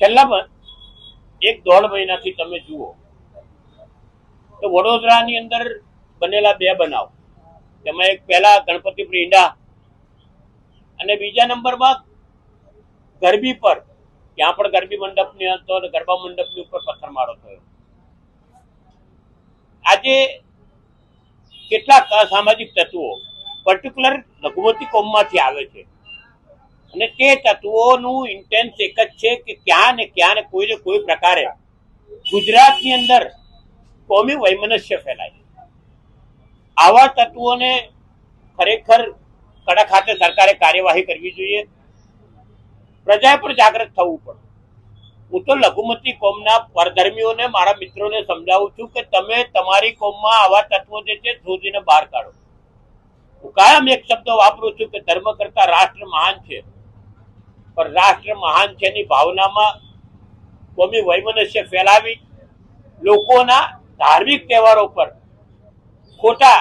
છેલ્લા એક દોઢ મહિનાથી તમે જુઓ તો વડોદરાની અંદર બનેલા બે બનાવ. તેમાં એક પહેલા ગણપતિ પ્રિંડા અને બીજા નંબરમાં ગરબી પર. ત્યાં પણ ગરબી મંડપની હતો અને ગરબા મંડપની ઉપર પથ્થરમારો થયો. આજે કેટલાક અસામાજિક તત્વો પર્ટિક્યુલર લઘુમતી કોમમાંથી આવે છે. અને તે તત્વોનું ઇન્ટેન્સ એક જ છે કે ક્યાં ને ક્યાં ને કોઈ ને કોઈ પ્રકારે ગુજરાતની અંદર કોમી વૈમનસ્ય ફેલાય. આવા તત્વોને ખરેખર કડક હાથે સરકારે કાર્યવાહી કરવી જોઈએ. પ્રજા પણ જાગૃત થવું પડે. હું તો લઘુમતી કોમના પરધર્મીઓને, મારા મિત્રોને સમજાવું છું કે તમે તમારી કોમમાં આવા તત્વો જે છે શોધીને બહાર કાઢો. હું કાયમ એક શબ્દ વાપરું છું કે ધર્મ કરતા રાષ્ટ્ર મહાન છે. પણ રાષ્ટ્ર મહાન છે ની ભાવનામાં કોમી વૈમનસ્ય ફેલાવી લોકોના ધાર્મિક તહેવારો પર ખોટા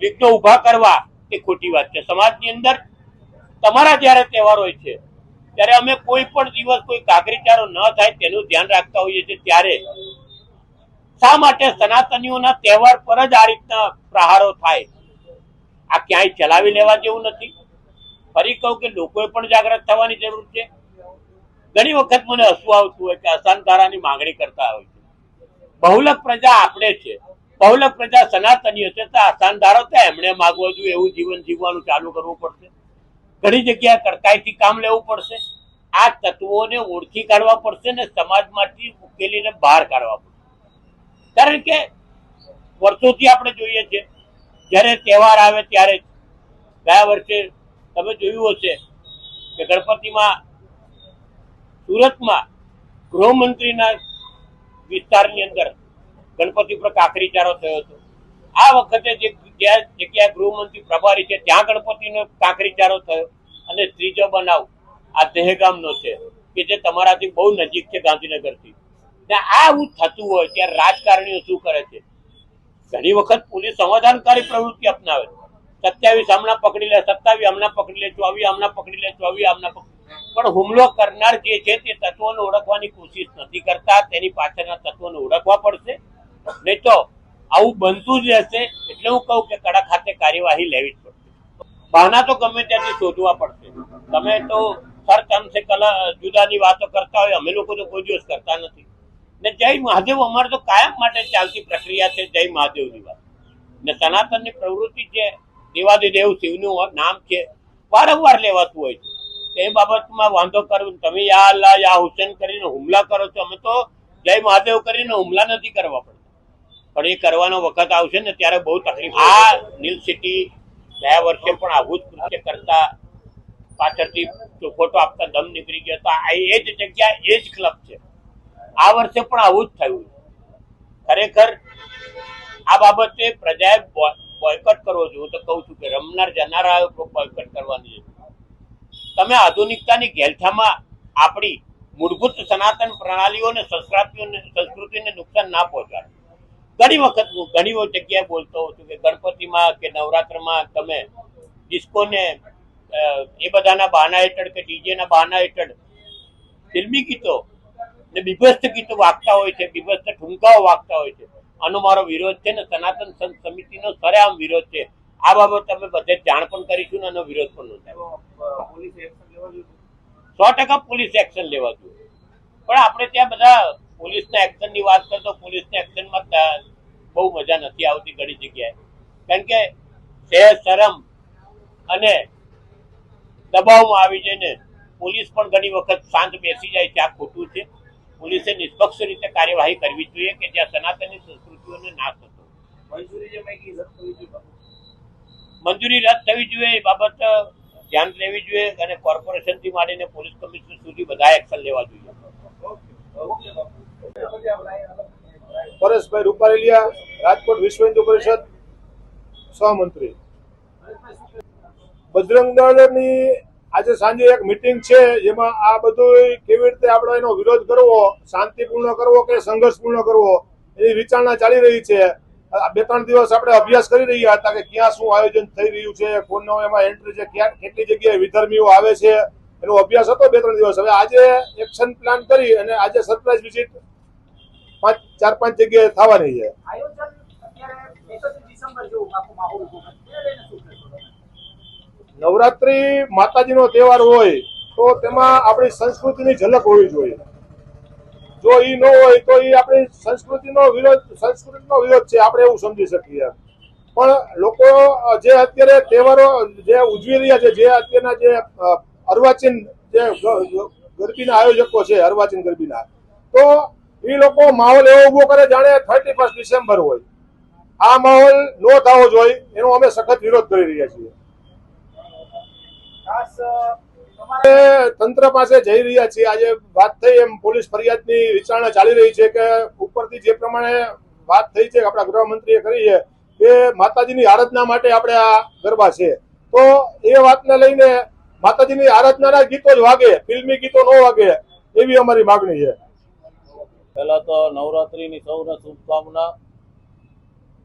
વિઘ્નો ઊભા કરવા એ ખોટી વાત છે. સમાજની અંદર તમારા જ્યારે તહેવાર હોય છે, ત્યારે અમે કોઈ પણ દિવસ કોઈ કાકરીચારો ન થાય તેનું ધ્યાન રાખતા હોઈએ છીએ. ત્યારે શા માટે સનાતનીઓના તહેવાર પર જ આ રીતના પ્રહારો થાય? આ ક્યાંય ચલાવી લેવા જેવું નથી. ફરી કહું કે લોકોએ પણ જાગૃત થવાની જરૂર છે. ઘણી વખત મને હસવું આવતું હોય કે અસાનધારાની માંગણી કરતા હોય છે. બહુલક પ્રજા આપણે છે. બહુલક પ્રજા સનાતની હશે તો અસંધારો તો એમણે માગવો જોઈએ, એવું જીવન જીવવાનું ચાલુ કરવું પડશે. ઘણી જગ્યાએ કડકાઈથી કામ લેવું પડશે. આ તત્વોને ઓળખી કાઢવા પડશે ને સમાજમાંથી ઉકેલીને બહાર કાઢવા પડશે. કારણ કે વર્ષોથી આપણે જોઈએ છે જ્યારે તહેવાર આવે ત્યારે ગયા વર્ષે તમે જોયું હશે કે ગણપતિમાં સુરતમાં ગૃહમંત્રીના વિસ્તારની અંદર ગણપતિ પર કાંકરીચારો થયો હતો. આ વખતે જે જગ્યાએ ગૃહમંત્રી પ્રભારી છે, ત્યાં ગણપતિનો કાંકરીચારો થયો અને ત્રીજો બનાવ આ દહેગામનો છે કે જે તમારાથી બહુ નજીક છે ગાંધીનગરથી. ને આવું થતું હોય ત્યારે રાજકારણીઓ શું કરે છે? ઘણી વખત પોલીસ સમાધાનકારી પ્રવૃત્તિ અપનાવે સત્યાવીસ હમણાં પકડી લે, સત્તાવીસ હમણાં પકડી લે ચોવી હમણાં પકડી લે ચોવી પકડી પણ હુમલો કરનાર જે છે તે તત્વોને ઓળખવાની કોશિશ નથી કરતા, તેની પાછળના તત્વોને ઓળખવા પડશે. નહીં તો આવું બનતું જ રહેશે, એટલે હું કહું કે કડક હાથે કાર્યવાહી લેવી જ પડશે. બહાના તો ગમે ત્યાંથી શોધવા પડશે. તમે તો સર છે કલા, જુદાની વાતો કરતા હોય, અમે લોકો તો કોઈ દિવસ કરતા નથી. ને જય મહાદેવ અમારે તો કાયમ માટે ચાલતી પ્રક્રિયા છે જય મહાદેવની વાત. ને સનાતનની પ્રવૃત્તિ છે, દેવાદિદેવ શિવનું નામ છે, વારંવાર લેવાતું હોય છે. તે બાબતમાં વાંધો કરું તમે યા અલ્લાહ, યા હુસેન કરીને હુમલા કરો છો, અમે તો જય મહાદેવ કરીને હુમલા નથી કરવા પડતા. પણ એ કરવાનો વખત આવશે ને ત્યારે બહુ તકલીફ આ નીલ સિટી ગયા વર્ષે પણ આવું જ કૃત્ય કરતા પાછળથી ફોટો આપતા દમ નીકળી ગયો. તો આ એ જ જગ્યા, એ જ ક્લબ છે. આ વર્ષે પણ આવું જ થયું ખરેખર આ બાબતે પ્રજાએ બોયકટ કરવો જોઈએ. તો કહું છું કે રમનાર જનારા બોયકટ કરવાની તમે આધુનિકતાની ઘેલછામાં આપણી મૂળભૂત સનાતન પ્રણાલીઓને, સંસ્કૃતિઓને, સંસ્કૃતિને નુકસાન ના પહોંચાડો. ઘણી વખત હું ઘણી જગ્યાએ બોલતો હોઉં છું કે ગણપતિમાં કે નવરાત્રમાં તમે ડિસ્કોને એ બધાના બહાના હેઠળ કે ડીજેના બહાના હેઠળ ફિલ્મી ગીતો ને બીભત્સ ગીતો વાગતા હોય છે બીભત્સ ઠુમકાઓ વાગતા હોય છે, આનો મારો વિરોધ છે ને સનાતન સંત સમિતિનો સરેઆમ વિરોધ છે. આ બાબત અમે બધે જાણ પણ કરીશું ને એનો વિરોધ પણ નોંધાય સો ટકા પોલીસ એક્શન લેવા જોઈએ પણ આપણે ત્યાં બધા પોલીસના એક્શનની વાત કરતો પોલીસના એક્શનમાં બહુ મજા નથી આવતી ઘણી જગ્યાએ. કારણ કે સે શરમ અને દબાવમાં આવી જઈને પોલીસ પણ ઘણી વખત શાંત બેસી જાય છે, આ ખોટું છે. પોલીસે નિષ્પક્ષ રીતે કાર્યવાહી કરવી જોઈએ કે જ્યાં સનાતનની સંસ્કૃતિઓને નાશ થતો મંજૂરી રદ થવી જોઈએ એ બાબત ધ્યાન લેવી જોઈએ અને કોર્પોરેશનથી માંડીને પોલીસ કમિશનર સુધી બધા એક્શન લેવા જોઈએ. પરેશભાઈ રૂપારેલિયા રાજકોટ વિશ્વ હિન્દુ પરિષદ સહમંત્રી. બજરંગ દળની આજે સાંજે એક મિટિંગ છે, જેમાં આ બધું કેવી રીતે આપણે એનો વિરોધ કરવો, શાંતિપૂર્ણ કરવો કે સંઘર્ષપૂર્ણ કરવો, એની વિચારણા ચાલી રહી છે. બે ત્રણ દિવસ આપણે અભ્યાસ કરી રહ્યા હતા કે ક્યાં શું આયોજન થઈ રહ્યું છે, કોનો એમાં એન્ટ્રી છે, ક્યાં, કેટલી જગ્યાએ વિધર્મીઓ આવે છે, એનો અભ્યાસ હતો બે ત્રણ દિવસ. હવે આજે એક્શન પ્લાન કરી અને આજે સરપ્રાઇઝ વિઝિટ પાંચ, ચાર, પાંચ જગ્યાએ થવાની છે. આયોજન અત્યારે ડિસેમ્બર જેવું આખો માહોલ ઊભો કરે તેને લઈને શું કહેશો તમે? નવરાત્રી માતાજીનો તહેવાર હોય તો તેમાં આપણી સંસ્કૃતિની ઝલક હોવી જોઈએ. જો ઈ ન હોય તો ઈ આપણી સંસ્કૃતિનો વિરોધ સંસ્કૃતિનો વિરોધ છે, આપણે એવું સમજી શકીએ પણ લોકો જે અત્યારે તહેવારો, જે ઉજવી રહ્યા છે, જે અત્યારના જે અર્વાચીન જે ગરબીના આયોજકો છે, અર્વાચીન ગરબીના, તો એ લોકો માહોલ એવો ઊભો કરે જાણે થર્ટી ફર્સ્ટ ડિસેમ્બર હોય. આ માહોલ નો થવો જોઈએ, એનો અમે સખત વિરોધ કરી રહ્યા છીએ ખાસ અ, તમારે આપણે તંત્ર પાસે જઈ રહ્યા છીએ. આજે વાત થઈ એમ પોલીસ ફરિયાદની વિચારણા ચાલી રહી છે કે ઉપરથી જે પ્રમાણે વાત થઈ છે આપણા ગૃહમંત્રીએ કરી છે કે માતાજીની આરાધના માટે આપણે આ ગરબા છે. તો એ વાતને લઈને માતાજીની આરાધનાના ગીતો જ વાગે, ફિલ્મી ગીતો ન વાગે એવી અમારી માગણી છે. પહેલા તો નવરાત્રીની સૌને શુભકામના.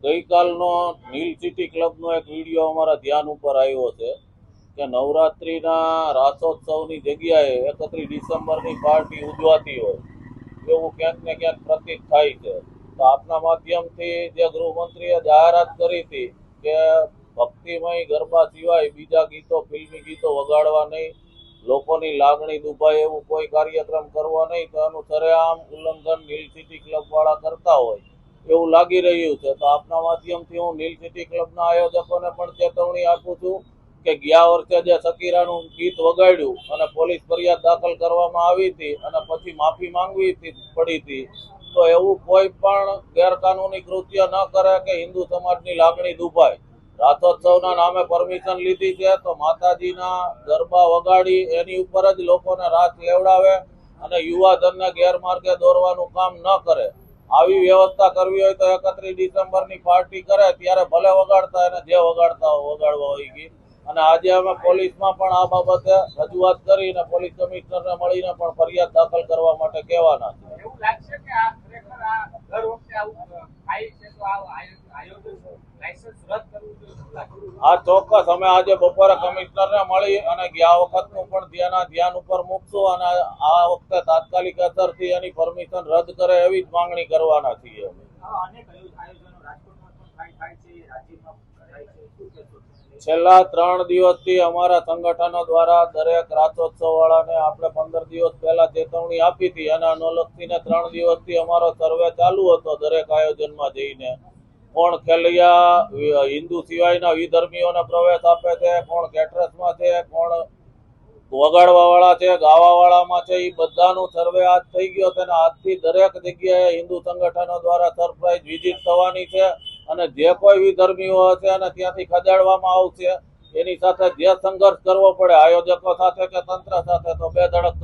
ગઈકાલનો નીલ સિટી ક્લબનો એક વીડિયો અમારા ધ્યાન ઉપર આવ્યો છે. કે નવરાત્રિના રાસોત્સવની જગ્યાએ એકત્રીસ ડિસેમ્બરની પાર્ટી ઉજવાતી હોય, એવું ક્યાંક ને ક્યાંક પ્રતીત થાય છે. તો આપના માધ્યમથી જે ગૃહમંત્રીએ જાહેરાત કરી હતી કે ભક્તિમય ગરબા સિવાય બીજા ગીતો, ફિલ્મી ગીતો વગાડવા નહીં, લોકોની લાગણી દુભાય એવું કોઈ કાર્યક્રમ કરવો નહીં, તો એનું સરેઆમ ઉલ્લંઘન નીલ સિટી ક્લબવાળા કરતા હોય, એવું લાગી રહ્યું છે. તો આપના માધ્યમથી હું નીલ સિટી ક્લબના આયોજકોને પણ ચેતવણી આપું છું કે ગયા વર્ષે જે સકીરાનું ગીત વગાડ્યું અને પોલીસ ફરિયાદ દાખલ કરવામાં આવી હતી અને પછી માફી માંગવી પડી હતી. તો એવું કોઈ પણ ગેરકાનૂની કૃત્ય ન કરે કે હિન્દુ સમાજની લાગણી દુભાય. રાથોત્સવના નામે પરમિશન લીધી છે તો માતાજીના ગરબા વગાડી એની ઉપર જ લોકોને રાત લેવડાવે અને યુવાધનને ગેરમાર્ગે દોરવાનું કામ ન કરે. આવી વ્યવસ્થા કરવી હોય તો એકત્રીસ ડિસેમ્બરની પાર્ટી કરે, ત્યારે ભલે વગાડતા અને જે વગાડતા વગાડવા હોય ગીત અને આજે અમે પોલીસમાં પણ આ બાબતે રજૂઆત કરી અને પોલીસ કમિશનરને મળીને પણ ફરિયાદ દાખલ કરવા માટે કહેવાના છે? આ ચોક્કસ અમે આજે બપોરે કમિશનરને મળી અને ગયા વખતનું પણ ધ્યાન ધ્યાન ઉપર મૂકશું અને આ વખતે તાત્કાલિક અસરથી એની પરમિશન રદ કરે એવી જ માંગણી કરવાના છીએ અમે. છેલ્લા ત્રણ દિવસથી અમારા સંગઠનો દ્વારા દરેક રાતોત્સવ વાળાને આપણે પંદર દિવસ પહેલા ચેતવણી આપી હતી અને અનુલક્ષીને ત્રણ દિવસથી અમારો સર્વે ચાલુ હતો દરેક આયોજનમાં જઈને. કોણ ખેલૈયા હિન્દુ સિવાયના વિધર્મીઓને પ્રવેશ આપે છે, કોણ કેટરસમાં છે, કોણ વગાડવા વાળા છે ગાવા વાળામાં છે એ બધાનું સર્વે આજ થઈ ગયો છે અને આજથી દરેક જગ્યાએ હિન્દુ સંગઠનો દ્વારા સરપ્રાઇઝ વિઝિટ થવાની છે. અને જે કોઈ વિધર્મીઓ હશે અને ત્યાંથી ખદેડવામાં આવશે, એની સાથે જે સંઘર્ષ કરવો પડે, આયોજકો સાથે કે તંત્ર સાથે, તો બે ધડક